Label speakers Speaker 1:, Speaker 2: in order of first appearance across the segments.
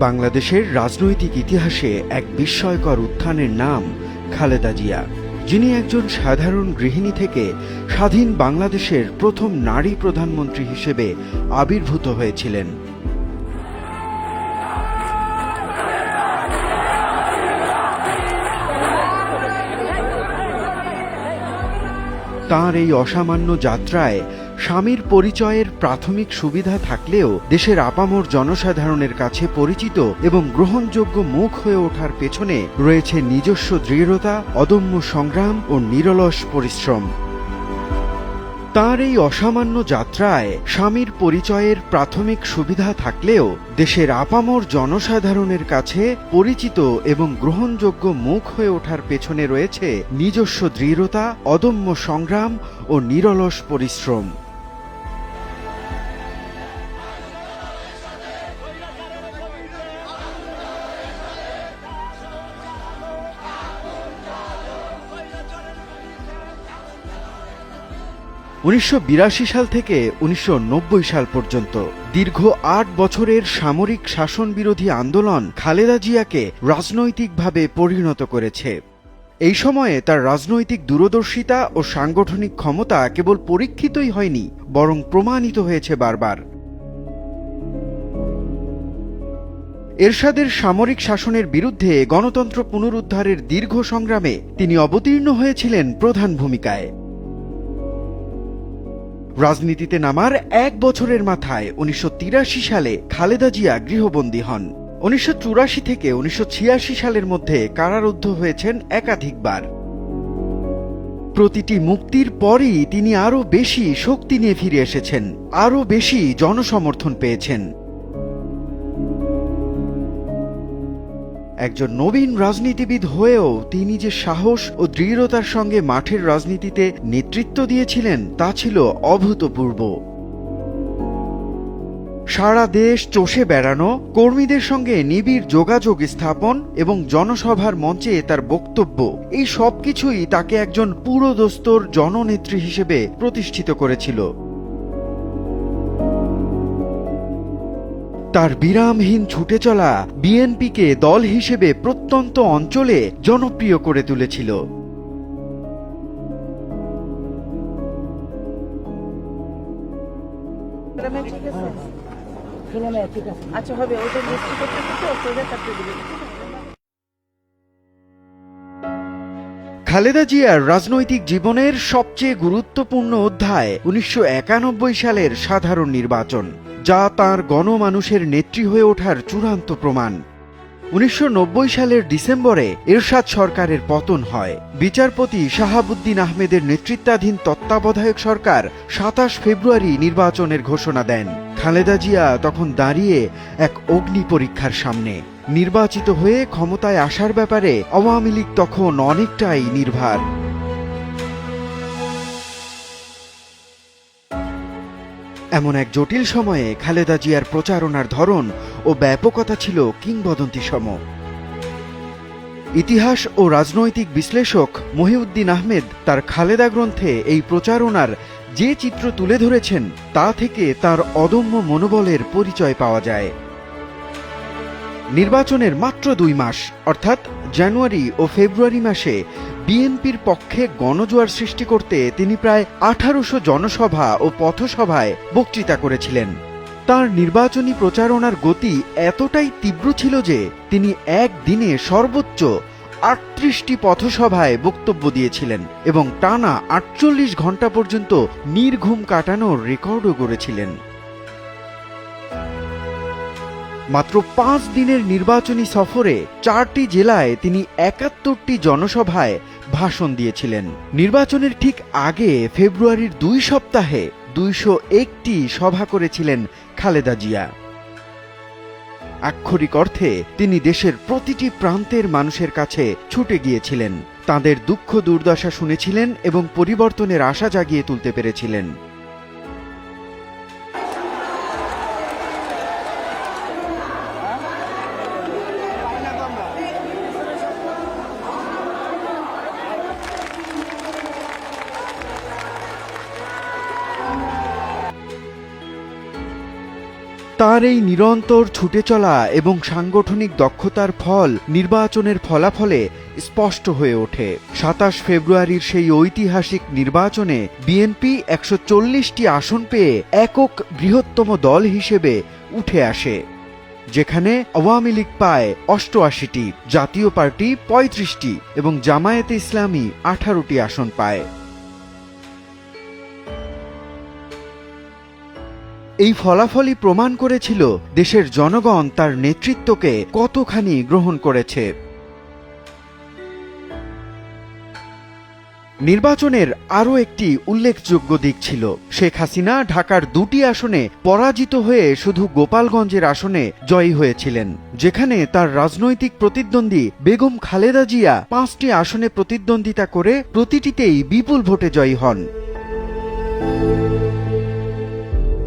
Speaker 1: বাংলাদেশের রাজনৈতিক ইতিহাসে এক বিস্ময়কর উত্থানের নাম খালেদা জিয়া, যিনি একজন সাধারণ গৃহিণী থেকে স্বাধীন বাংলাদেশের প্রথম নারী প্রধানমন্ত্রী হিসেবে আবির্ভূত হয়েছিলেন। তার এই অসামান্য যাত্রায় স্বামীর পরিচয়ের প্রাথমিক সুবিধা থাকলেও দেশের আপামর জনসাধারণের কাছে পরিচিত এবং গ্রহণযোগ্য মুখ হয়ে ওঠার পেছনে রয়েছে নিজস্ব দৃঢ়তা, অদম্য সংগ্রাম ও নিরলস পরিশ্রম। তার এই অসামান্য যাত্রায় স্বামীর পরিচয়ের প্রাথমিক সুবিধা থাকলেও দেশের আপামর জনসাধারণের কাছে পরিচিত এবং গ্রহণযোগ্য মুখ হয়ে ওঠার পেছনে রয়েছে নিজস্ব দৃঢ়তা, অদম্য সংগ্রাম ও নিরলস পরিশ্রম। উনিশশো বিরাশি সাল থেকে উনিশশো নব্বই সাল পর্যন্ত দীর্ঘ আট বছরের সামরিক শাসন বিরোধী আন্দোলন খালেদা জিয়াকে রাজনৈতিকভাবে পরিণত করেছে। এই সময়ে তার রাজনৈতিক দূরদর্শিতা ও সাংগঠনিক ক্ষমতা কেবল পরীক্ষিতই হয়নি, বরং প্রমাণিত হয়েছে বারবার। এরশাদের সামরিক শাসনের বিরুদ্ধে গণতন্ত্র পুনরুদ্ধারের দীর্ঘ সংগ্রামে তিনি অবতীর্ণ হয়েছিলেন প্রধান ভূমিকায়। রাজনীতিতে নামার এক বছরের মাথায় উনিশশো তিরাশি সালে খালেদা জিয়া গৃহবন্দী হন। উনিশশো চুরাশি থেকে উনিশশো ছিয়াশি সালের মধ্যে কারারুদ্ধ হয়েছেন একাধিকবার। প্রতিটি মুক্তির পরই তিনি আরও বেশি শক্তি নিয়ে ফিরে এসেছেন, আরও বেশি জনসমর্থন পেয়েছেন। একজন নবীন রাজনীতিবিদ হয়েও তিনি যে সাহস ও দৃঢ়তার সঙ্গে মাঠের রাজনীতিতে নেতৃত্ব দিয়েছিলেন, তা ছিল অভূতপূর্ব। সারা দেশ চষে বেড়ানো, কর্মীদের সঙ্গে নিবিড় যোগাযোগ স্থাপন এবং জনসভার মঞ্চে তার বক্তব্য। এই সবকিছুই তাকে একজন পুরোদস্তর জননেত্রী হিসেবে প্রতিষ্ঠিত করেছিল। তার বিরামহীন ছুটে চলা বিএনপিকে দল হিসেবে প্রত্যন্ত অঞ্চলে জনপ্রিয় করে তুলেছিল।
Speaker 2: আচ্ছা হবে ওটা মিষ্টি করতে করতে সোজা কাটতে দিবে।
Speaker 1: খালেদা জিয়ার রাজনৈতিক জীবনের সবচেয়ে গুরুত্বপূর্ণ অধ্যায় উনিশশো একানব্বই সালের সাধারণ নির্বাচন। যা তার গণমানুষের নেত্রী হয়ে ওঠার চূড়ান্ত প্রমাণ। উনিশশো নব্বই সালের ডিসেম্বরে এরশাদ সরকারের পতন হয়। বিচারপতি শাহাবুদ্দিন আহমেদের নেতৃত্বাধীন তত্ত্বাবধায়ক সরকার সাতাশ ফেব্রুয়ারি নির্বাচনের ঘোষণা দেন। খালেদা জিয়া তখন দাঁড়িয়ে এক অগ্নি পরীক্ষার সামনে। নির্বাচিত হয়ে ক্ষমতায় আসার ব্যাপারে আওয়ামী লীগ তখন অনেকটাই নির্ভার। এমন এক জটিল সময়ে খালেদা জিয়ার প্রচারণার ধরন ও ব্যাপকতা ছিল কিংবদন্তি সম ইতিহাস ও রাজনৈতিক বিশ্লেষক মহিউদ্দিন আহমেদ তার খালেদা গ্রন্থে এই প্রচারণার যে চিত্র তুলে ধরেছেন, তা থেকে তার অদম্য মনোবলের পরিচয় পাওয়া যায়। নির্বাচনের মাত্র দুই মাস, অর্থাৎ জানুয়ারি ও ফেব্রুয়ারি মাসে বিএনপির পক্ষে গণজোয়ার সৃষ্টি করতে তিনি প্রায় আঠারোশো জনসভা ও পথসভায় বক্তৃতা করেছিলেন। তার নির্বাচনী প্রচারণার গতি এতটাই তীব্র ছিল যে তিনি একদিনে সর্বোচ্চ আটত্রিশটি পথসভায় বক্তব্য দিয়েছিলেন এবং টানা আটচল্লিশ ঘণ্টা পর্যন্ত নির্ঘুম কাটানোর রেকর্ডও গড়েছিলেন। মাত্র পাঁচ দিনের নির্বাচনী সফরে চারটি জেলায় তিনি একাত্তরটি জনসভায় ভাষণ দিয়েছিলেন। নির্বাচনের ঠিক আগে ফেব্রুয়ারির দুই সপ্তাহে দুইশো একটি সভা করেছিলেন খালেদা জিয়া। আক্ষরিক অর্থে তিনি দেশের প্রতিটি প্রান্তের মানুষের কাছে ছুটে গিয়েছিলেন। তাদের দুঃখ দুর্দশা শুনেছিলেন এবং পরিবর্তনের আশা জাগিয়ে তুলতে পেরেছিলেন। তার এই নিরন্তর ছুটে চলা এবং সাংগঠনিক দক্ষতার ফল নির্বাচনের ফলাফলে স্পষ্ট হয়ে ওঠে। সাতাশ ফেব্রুয়ারির সেই ঐতিহাসিক নির্বাচনে বিএনপি একশো চল্লিশটি আসন পেয়ে একক বৃহত্তম দল হিসেবে উঠে আসে, যেখানে আওয়ামী লীগ পায় অষ্টআশিটি, জাতীয় পার্টি পঁয়ত্রিশটি এবং জামায়াতে ইসলামী আঠারোটি আসন পায়। এই ফলাফলই প্রমাণ করেছিল দেশের জনগণ তার নেতৃত্বকে কতখানি গ্রহণ করেছে। নির্বাচনের আরও একটি উল্লেখযোগ্য দিক ছিল। শেখ হাসিনা ঢাকার দুটি আসনে পরাজিত হয়ে শুধু গোপালগঞ্জের আসনে জয়ী হয়েছিলেন, যেখানে তার রাজনৈতিক প্রতিদ্বন্দ্বী বেগম খালেদা জিয়া পাঁচটি আসনে প্রতিদ্বন্দ্বিতা করে প্রতিটিতেই বিপুল ভোটে জয়ী হন।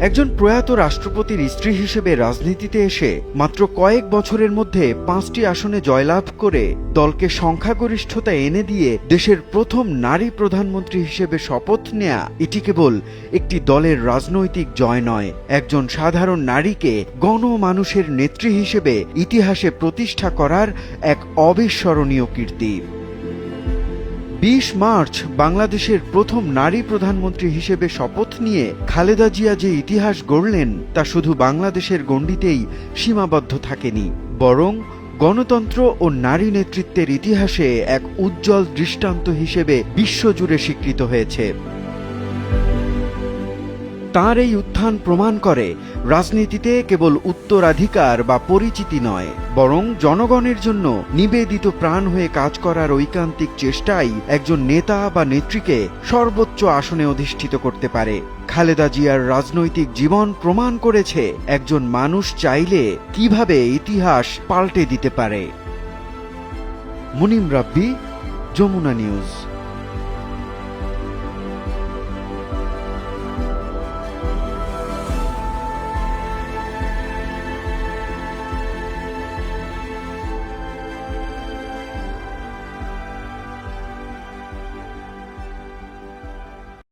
Speaker 1: একজন প্রয়াত রাষ্ট্রপতির স্ত্রী হিসেবে রাজনীতিতে এসে মাত্র কয়েক বছরের মধ্যে পাঁচটি আসনে জয়লাভ করে দলকে সংখ্যাগরিষ্ঠতা এনে দিয়ে দেশের প্রথম নারী প্রধানমন্ত্রী হিসেবে শপথ নেয়া এটি কেবল একটি দলের রাজনৈতিক জয় নয়, একজন সাধারণ নারীকে গণমানুষের নেত্রী হিসেবে ইতিহাসে প্রতিষ্ঠা করার এক অবিস্মরণীয় কীর্তি। বিশ মার্চ বাংলাদেশের প্রথম নারী প্রধানমন্ত্রী হিসেবে শপথ নিয়ে খালেদা জিয়া যে ইতিহাস গড়লেন, তা শুধু বাংলাদেশের গণ্ডিতেই সীমাবদ্ধ থাকেনি, বরং গণতন্ত্র ও নারী নেতৃত্বের ইতিহাসে এক উজ্জ্বল দৃষ্টান্ত হিসেবে বিশ্বজুড়ে স্বীকৃত হয়েছে। তার এই উত্থান প্রমাণ করে, রাজনীতিতে কেবল উত্তরাধিকার বা পরিচিতি নয়, বরং জনগণের জন্য নিবেদিত প্রাণ হয়ে কাজ করার ঐকান্তিক চেষ্টাই একজন নেতা বা নেত্রীকে সর্বোচ্চ আসনে অধিষ্ঠিত করতে পারে। খালেদা জিয়ার রাজনৈতিক জীবন প্রমাণ করেছে একজন মানুষ চাইলে কীভাবে ইতিহাস পাল্টে দিতে পারে। মুনিম রাব্বি, যমুনা নিউজ।